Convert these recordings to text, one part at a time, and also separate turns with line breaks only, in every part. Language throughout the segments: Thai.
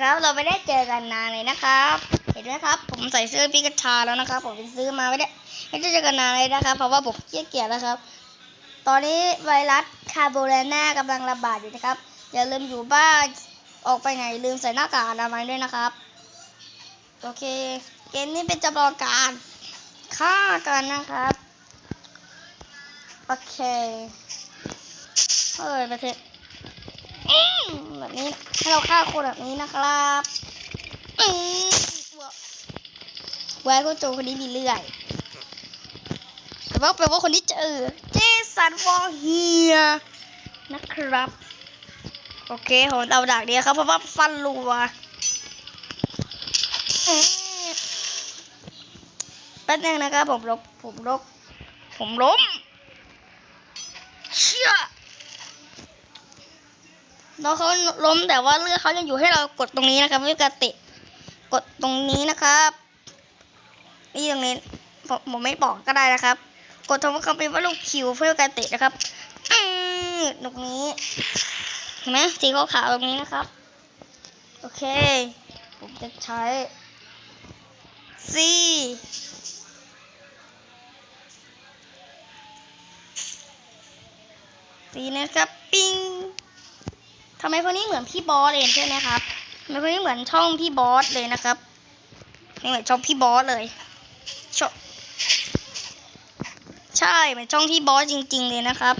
ครับ เราไม่ได้เจอกันนานเลยนะครับ เห็นไหมครับ ผมใส่เสื้อพิกาชาแล้วนะครับ ผมไปซื้อมาไม่ได้ไม่ได้เจอกันนานเลยนะครับ เพราะว่าผมขี้เกียจแล้วครับ ตอนนี้ไวรัสคาร์โบเรนากำลังระบาดอยู่นะครับ อย่าลืมอยู่บ้าน ออกไปไหนลืมใส่หน้ากากอนามัยด้วยนะครับ โอเค เกมนี้เป็นจำลองการฆ่ากันนะครับ โอเคเฮ้ยประเทศ อืมแบบนี้ให้เราฆ่าคนแบบนี้นะครับอืมไว้ก็โจคนนี้มีเลื่อย แต่ว่าแปลว่าคนที่เจอเจสันวอลเฮียนะครับ โอเคผมเอาดากเดียครับ เพราะว่าฟันรัวแป๊บนึงนะครับผมลบผมลบผมล้มเชี่ย น้องเขาล้มแต่ว่าเลือดเขายังอยู่ให้เรากดตรงนี้นะครับด้วยการเตะกดตรงนี้นะครับ นี่ตรงนี้ผมผมไม่บอกก็ได้นะครับ กดทำคำเป็นว่าลูกคิวเพื่อการเตะนะครับตรงนี้เห็นไหมสีขาวๆตรงนี้นะครับ โอเค ผมจะใช้ซีสีนะครับ ปิ้ง ทำไมคนนี้เหมือนพี่บอสเลยใช่ไหมครับทำไมคนนี้เหมือนช่องพี่บอสเลยนะครับเหมือนช่องพี่บอสเลยชอใช่เหมือนช่องพี่บอสจริง ๆ เลยนะครับ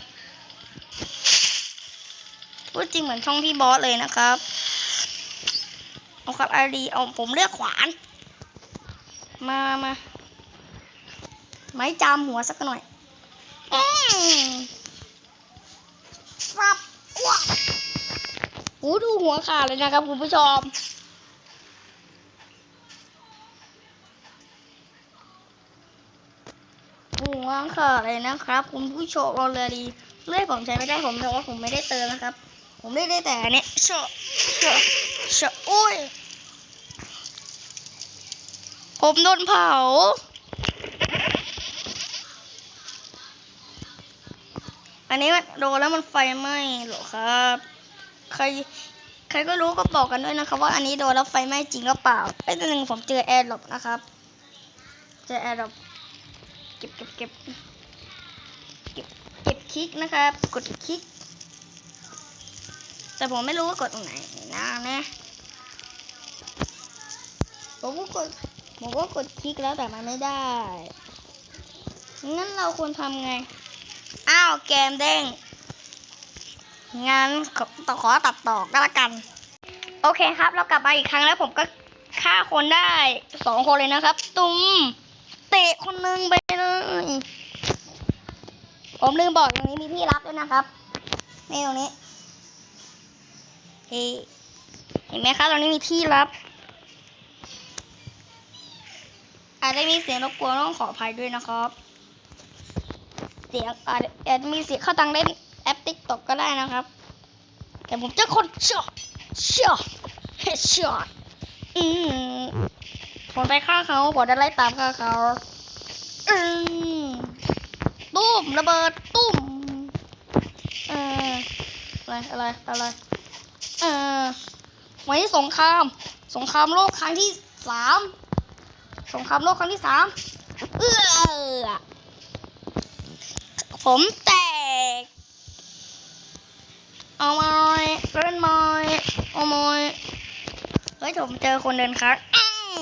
พูดจริงเหมือนช่องพี่บอสเลยนะครับเอาครับไอรีเอาผมเลือกขวาน มามาไม้จามหัวสักหน่อย อืมครับ โอ้ดูหัวขาดเลยนะครับคุณผู้ชมหัวขาดเลยนะครับ คุณผู้ชมเอาเลยดีเลื่อยผมใช้ไม่ได้ผมบอกว่าผมไม่ได้เติมนะครับ ผมไม่ได้แต่เนี่ยเชอะเชอะเชอะโอ้ยผมโดนเผาอันนี้มันโดนแล้วมันไฟไหม้เหรอครับ ใครใครก็รู้ก็บอกกันด้วยนะครับว่าอันนี้โดนแล้วไฟไหม้จริงหรือเปล่าไอ้ตัวหนึ่งผมเจอแอร์หลบนะครับ เจอแอร์หลบเก็บเก็บเก็บเก็บเก็บคลิกนะครับ กดคลิก แต่ผมไม่รู้ว่ากดตรงไหนนะนะผมก็กดผมก็กดคลิกแล้วแต่มันไม่ได้งั้นเราควรทำไง อ้าวเกมเด้ง งั้นขอต่อขอตัดต่อก็แล้วกัน โอเคครับ เรากลับมาอีกครั้งแล้วผมก็ฆ่าคนได้สองคนเลยนะครับ ตุ้มเตะคนหนึงไปเลยผมลืมบอกตรงนี้มีที่รับด้วยนะครับนี่ตรงนี้เฮ้เห็นไหมครับตรงนี้มีที่รับ อาจจะมีเสียงรบกวนต้องขออภัยด้วยนะครับ เสียงอาจจะมีเสียงเข้าตังเล่น อปติ๊กตอกก็ได้นะครับ แต่ผมจะคนช็อตช็อตเฮดช็อตอืมผมไปฆ่าเขาผมจะไล่ตามฆ่าเขาอืมตุ้มระเบิดตุ้มเอออะไรอะไรอะไรเออไว้สงคราม สงครามโลกครั้งที่สามสงครามโลกครั้งที่สามเออผมแตก เอามอยเล่นมอยเอามอยเฮ้ยผมเจอคนเดินครับอื้อ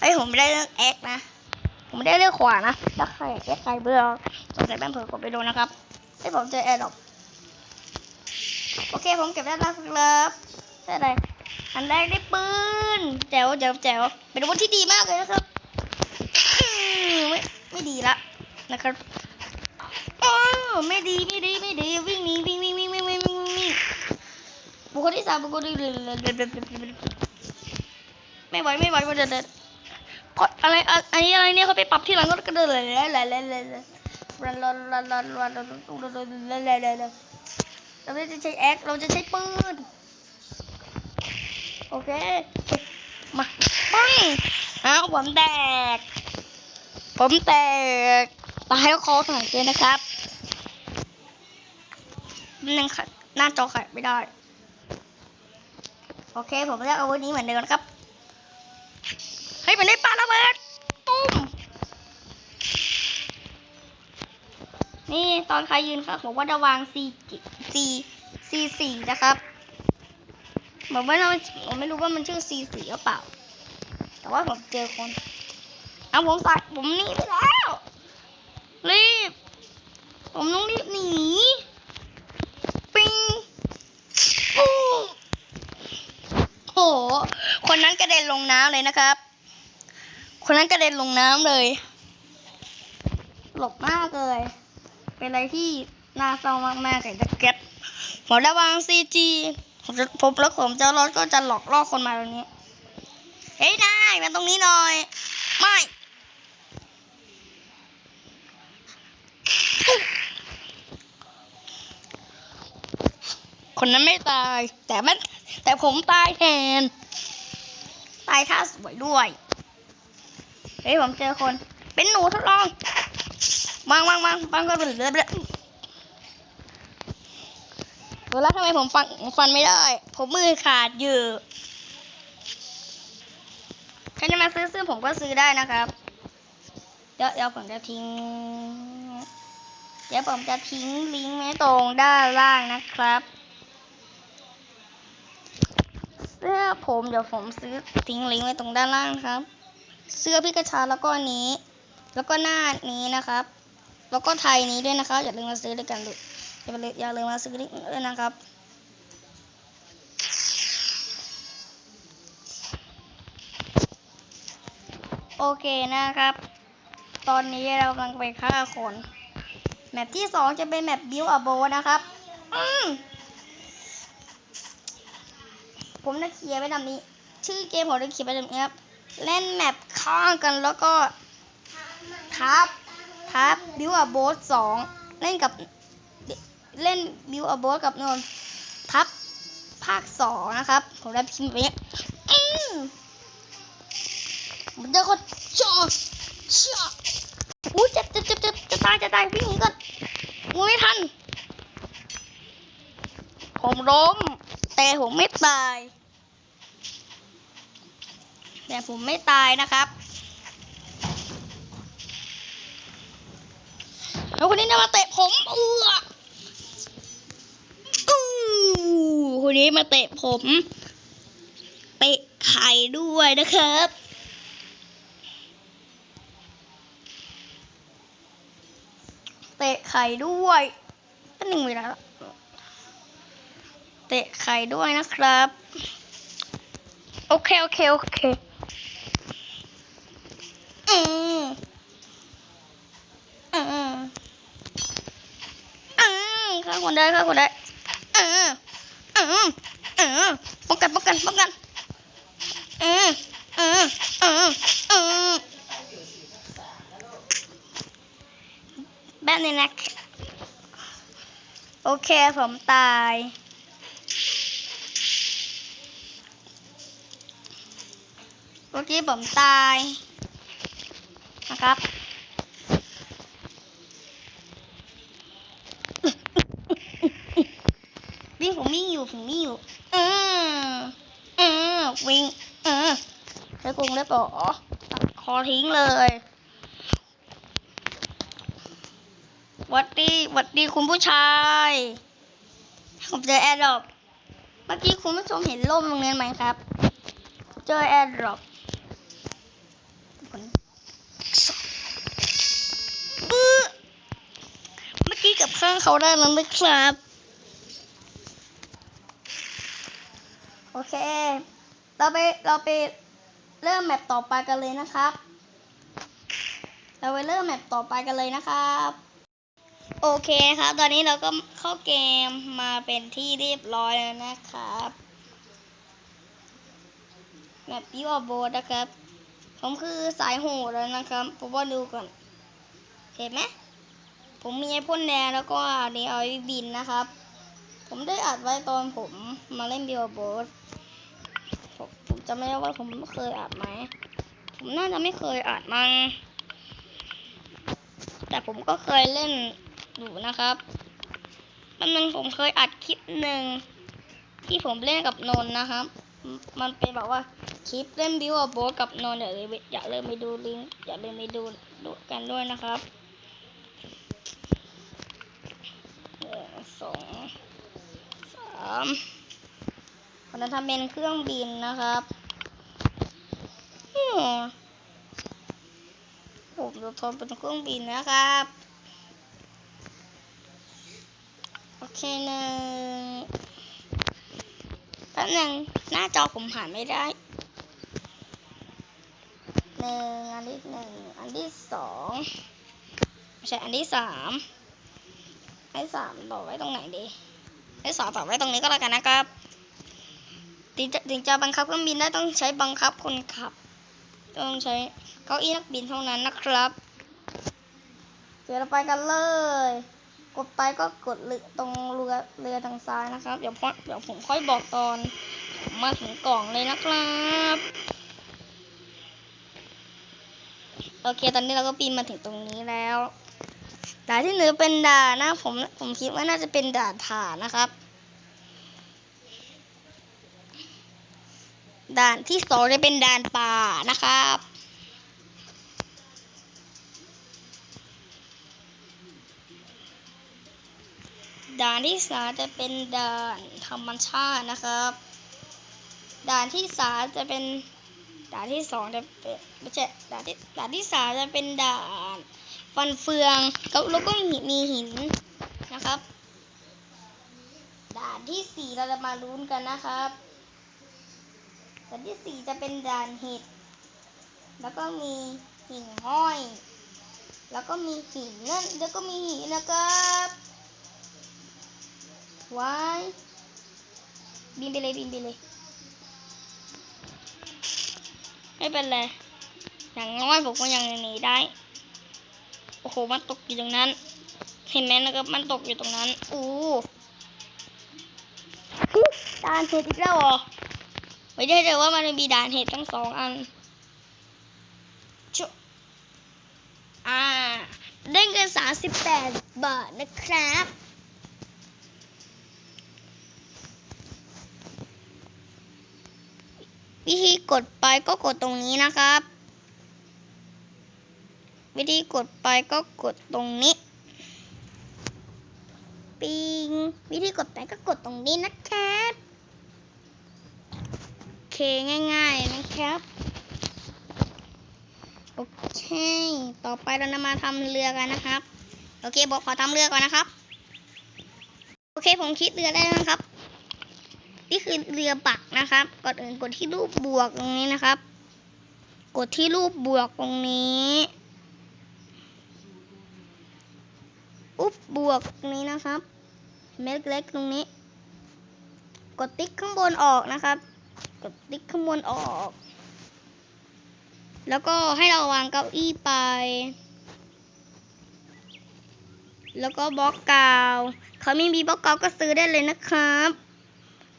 เฮ้ยผมไม่ได้เลือกแอ็กนะ ผมไม่ได้เลือกขวานะแล้วใครแอ็กใครเบื่อสงสัยแป้งเผือกดไปดนนะครับเฮ้ยผมเจอแอร์ดรอปโอเคผมเก็บได้แล้วครับอะไรอันแรกได้ปืนแจ๋วแจ๋วแจ๋วเป็นอาวุธที่ดีมากเลยนะครับไม่ไม่ดีละนะครับอ้ไม่ดีไม่ดีไม่ดีวิ่งหนีวิ่งวิ่งวิ่งวิ่งวิ่งวิ่งวิ่ง บุคคลที่สามบุคคลที่ไม่ไหวไม่ไหวมันจะเดินกดอะไรอันนี้อะไรเนี่ยเขาไปปรับที่หลังก็กระเดินเลยเลยเลยเลยเลยรันรันรันรันรันรันรันเลยเลยเลยเราไม่จะใช้แอคเราจะใช้ปืนโอเคมาปังอ้าวผมแตก ผมแตกตายแล้วคอหายเลยนะครับนั่งขัดหน้าจอขัดไม่ได้ โอเค ผมเลือกอาวุธนี้เหมือนเดิมนะครับ เฮ้ยมันได้ปาระเบิดตุ้ม นี่ตอนใครยืนครับผมว่าจะวาง C C C สี่นะครับผมไม่รู้ผมไม่รู้ว่ามันชื่อ C สี่หรือเปล่า แต่ว่าผมเจอคน เอาผมใส่ผมหนีไปแล้ว รีบ ผมต้องรีบหนี ปิงปูโห คนนั้นกระเด็นลงน้ำเลยนะครับ คนนั้นกระเด็นลงน้ำเลย หลบมากเลย เป็นอะไรที่น่าเศร้ามากๆเลยตะเก็ตผมระวังซีจีผมจะผมแล้วผมเจ้ารถก็จะหลอกล่อคนมาตรงนี้ เฮ้ยนายมาตรงนี้หน่อย ไม่คนนั้นไม่ตาย แต่มันแต่ผมตายแทนายท่าสวยด้วย เฮ้ยผมเจอคน เป็นหนูทดลองวางวางวางวางก็เหลือเลือเลือแล้วทำไมผมฟันฟันไม่ได้ ผมมือขาดอยู่ใครจะมาซื้อซื้อผมก็ซื้อได้นะครับ เดี๋ยวเดี๋ยวผมจะทิ้ง เดี๋ยวผมจะทิ้งลิงก์ไว้ตรงด้านล่างนะครับ เสื้อผมเดี๋ยวผมซื้อทิ้งลิงก์ไว้ตรงด้านล่างครับ เสื้อพี่กระชาแล้วก็นี้ แล้วก็หน้านี้นะครับ แล้วก็ไทยนี้ด้วยนะครับ อย่าลืมมาซื้อด้วยกันเลยอย่าลืมอย่าลืมมาซื้อด้วยนะครับโอเคนะครับ ตอนนี้เรากำลังไปฆ่าคน แมปที่สองจะเป็นแมปบิวอ b โบนะครับ อืม ผมจะเขียนไปแบบนี้ ชื่อเกมผมจะเขียนไปแบบนี้ครับ เล่นแมปข้างกันแล้วก็ทับทับบิวอ b โบสสองเล่นกับเล่นบิวอ b โบสกับนนทับภาคสองนะครับ ผมได้พิมพ์ไปเนี่ยอืมมันจะคนชอชออู้เจ็บเจ็บเจ็บเจ็บจะตายจะตายวิ่งหนีก่อนงูไม่ทัน ผมล้ม แต่ผมไม่ตาย แต่ผมไม่ตายนะครับแล้วคนนี้จะมาเตะผมเอืออู้คนนี้มาเตะผม เตะไข่ด้วยนะครับเตะไข่ด้วยเป็นหนึ่งเวลาละ เตะไข่ด้วยนะครับ โอเค โอเค โอเค อืมอืมอืมฆ่าคนได้ฆ่าคนได้อืมอืมอืมป้องกันป้องกันป้องกันอืมอืมอืมอืมแบบนี้นะโอเค ผมตาย เมื่อกี้ผมตายนะครับวิ่งผมวิ่งอยู่ผมวิ่งอยู่เออเออวิ่งเออใช้กรงได้ปะตัดคอทิ้งเลยหวัดดีหวัดดีคุณผู้ชายผมเจอแอร์ดรอปเมื่อกี้คุณผู้ชมเห็นร่มตรงนี้ไหมครับ เจอแอร์ดรอป บื้อเมื่อกี้กับข้างเขาได้แล้วนะครับ โอเค เราไปเราไปเริ่มแมปต่อไปกันเลยนะครับ เราไปเริ่มแมปต่อไปกันเลยนะครับ โอเคครับ ตอนนี้เราก็เข้าเกมมาเป็นที่เรียบร้อยแล้วนะครับแมปยูอโบนะครับ ผมคือสายโหดแล้วนะครับ ผมว่าดูก่อน เห็นไหมผมมีไอพ่นแดงแล้วก็อันนี้เอาไว้บินนะครับ ผมได้อัดไว้ตอนผมมาเล่นบิวโบสผมผมจำไม่ได้ว่าผมเคยอัดไหม ผมน่าจะไม่เคยอัดมั้งแต่ผมก็เคยเล่นอยู่นะครับมันนึงผมเคยอัดคลิปหนึ่งที่ผมเล่นกับนนนะครับ มันเป็นแบบว่าคลิปเล่นบิวโบกับนนอย่าลืมอย่าลืมไปดูลิงก์อย่าลืมไปดูดูกันด้วยนะครับ หนึ่งสองสามคนนั้นทำเป็นเครื่องบินนะครับผมจะทำเป็นเครื่องบินนะครับ โอเคหนึ่งแป๊บหนึ่งหน้าจอผมหาไม่ได้หนึ่งอันที่หนึ่งอันที่สอง ไม่ใช่อันที่สามอันที่สามต่อไว้ตรงไหนดีอันที่สองต่อไว้ตรงนี้ก็แล้วกันนะครับถึงจะถึงจะบังคับเครื่องบินได้ต้องใช้บังคับคนขับ ต้องใช้เก้าอี้นักบินเท่านั้นนะครับเดี๋ยวเราไปกันเลย กดไปก็กดเรือตรงเรือเรือทางซ้ายนะครับ เดี๋ยวพอเดี๋ยวผมค่อยบอกตอนมาถึงกล่องเลยนะครับ โอเค ตอนนี้เราก็ปีนมาถึงตรงนี้แล้ว ด่านที่หนึ่งเป็นด่านนะผมผมคิดว่าน่าจะเป็นด่านฐานนะครับ ด่านที่สองจะเป็นด่านป่านะครับด่านที่สามจะเป็นด่านธรรมชาตินะครับ ด่านที่สามจะเป็นด่านที่สองจะเป็นไม่ใช่ด่านที่ด่านที่สามจะเป็นด่าน ฟันเฟืองแล้วก็มีมีหินนะครับ ด่านที่สี่เราจะมาลุ้นกันนะครับด่านที่สี่จะเป็นด่านเห็ดแล้วก็มีหิ่งห้อย แล้วก็มีหินนั่นแล้วก็มีหินนะครับว้ายบินไปเลยบินไปเลยไม่เป็นไรอย่างน้อยผมก็ยังหนีได้ โอ้โห มันตกอยู่ตรงนั้น เห็นไหมนะครับ มันตกอยู่ตรงนั้น อู้หูด่านเห็ดอีกแล้วเหรอไม่ได้เลยว่ามันมีด่านเห็ดทั้งสองอันชุอ่า ได้เงินสามสิบแปดบาทนะครับวิธีกดไปก็กดตรงนี้นะครับ วิธีกดไปก็กดตรงนี้ ปิง วิธีกดไปก็กดตรงนี้นะครับโอเคง่ายๆนะครับโอเค ต่อไปเราจะมาทำเรือกันนะครับ โอเคบอกขอทำเรือก่อนนะครับ โอเคผมคิดเรือได้แล้วครับ นี่คือเรือปักนะครับ ก่อนอื่นกดที่รูปบวกตรงนี้นะครับ กดที่รูปบวกตรงนี้ บวกตรงนี้นะครับ เม็ดเล็กตรงนี้ กดติ๊กข้างบนออกนะครับ กดติ๊กข้างบนออก แล้วก็ให้เราวางเก้าอี้ไป แล้วก็บล็อกกาวเขาไม่มีบล็อกกาวก็ซื้อได้เลยนะครับ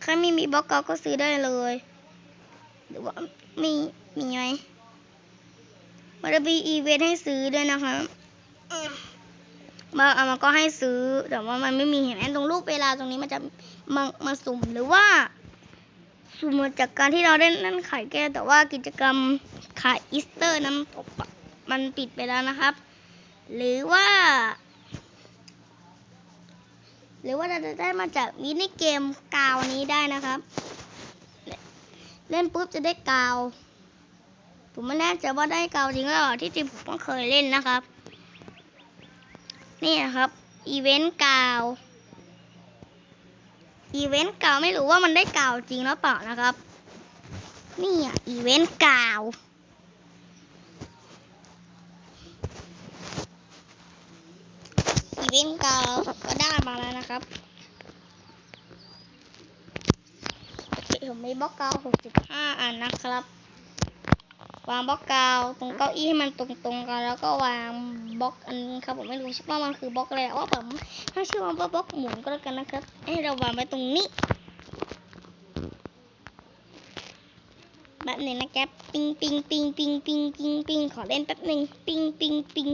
ใครไม่มีบล็อกกาวก็ซื้อได้เลย หรือว่ามีมีไหมมันจะมีอีเวนต์ให้ซื้อด้วยนะคะ บางอันมันก็ให้ซื้อ แต่ว่ามันไม่มีเห็นไหมตรงรูปเวลาตรงนี้มันจะมามาสุ่มหรือว่า สุ่มมาจากการที่เราได้นั่นขายแก้วแต่ว่ากิจกรรมขายอีสเตอร์น้ำตกมันปิดไปแล้วนะครับ หรือว่า หรือว่าเราจะได้มาจากมินิเกมกาวนี้ได้นะครับ เล่นปุ๊บจะได้กาว ผมไม่แน่ใจว่าได้กาวจริงหรือเปล่าที่จริงผมก็เคยเล่นนะครับ นี่นะครับ อีเวนต์กาว อีเวนต์กาวไม่รู้ว่ามันได้กาวจริงหรือเปล่านะครับ นี่อะอีเวนต์กาว อีเวนต์กาวก็ได้มาแล้วนะครับโอเคผมมีบล็อกกาว 65 อันนะครับ วางบล็อกกาวตรงเก้าอี้ให้มันตรงๆกัน แล้วก็วางบล็อกอันนี้ครับผมไม่รู้ว่ามันคือบล็อกอะไรว่าผมถ้าชื่อว่าบล็อกหมุนก็แล้วกันนะครับ ให้เราวางไว้ตรงนี้แบบนี้นะครับปิงปิงปิงปิงปิงปิงปิงขอเล่นแป๊บหนึ่งปิงปิงปิง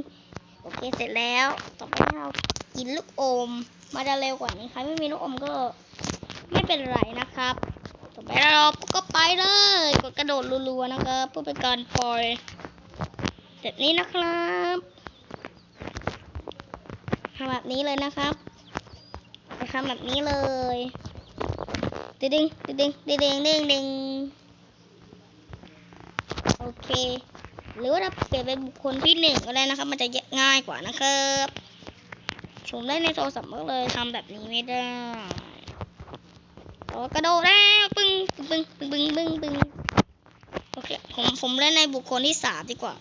โอเคเสร็จแล้ว ต่อไปให้เรากินลูกอม มาจะเร็วกว่านี้ครไม่มีลูกอมก็ไม่เป็นไรนะครับ ต่อไปเราก็ ไปเลย กดกระโดดรัวๆนะครับเพื่อเป็นการปล่อยแบบนี้นะครับทำแบบนี้เลยนะครับทำแบบนี้เลยดึงดึงดึงดึงดึงดึงดึงโอเค หรือว่าเราเปลี่ยนเป็นบุคคลที่หนึ่งก็ได้นะครับ มันจะง่ายกว่านะครับผมได้ในโทรศัพท์ก็เลยทำแบบนี้ไม่ได้ โอ้กระโดดแล้วปึ้งปึ้งปึ้งปึ้งปึ้งปึ้งโอเคผมผมเล่นในบุคคลที่สามดีกว่า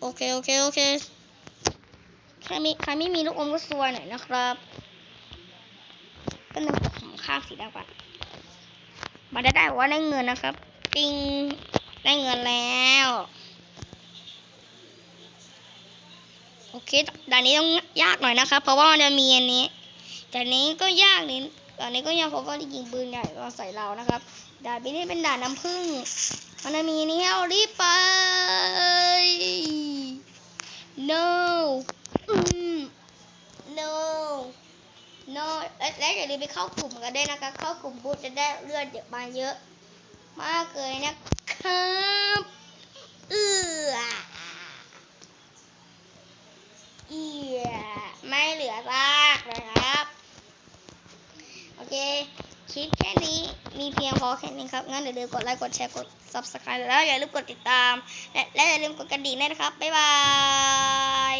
โอเคโอเคโอเคใครมีใครไม่มีลูกอมก็ซวยหน่อยนะครับก็นึกผมข้ามสีดำก่อนมาได้ได้ว่าได้เงินนะครับปิงได้เงินแล้วโอเคด่านนี้ต้องยากหน่อยนะครับ เพราะว่ามันจะมีอันนี้ ด่านนี้ก็ยากนิดด่นนี้ก็ยากเพราะว่ายิงปืนใหญ่ก็ใส่เรานะครับด่านนี้เป็นด่านน้ำผึ้งมันมีนนี้ให้เรารีบไป no no no และอย่าลืมไปเข้ากลุ่มกันด้วยนะคะเข้ากลุ่มปุ๊จะได้เลือดเยอะมาเยอะมากเลยนะครับเอือเอียไม่เหลือลยครับโอ เคคลิปแค่นี้มีเพียงพอแค่นี้ครับ งั้นอย่าลืมกดไลค์ กดแชร์ กด subscribe แล้วอย่าลืมกดติดตาม และและอย่าลืมกดกระดิ่งด้วยนะครับ บ๊ายบาย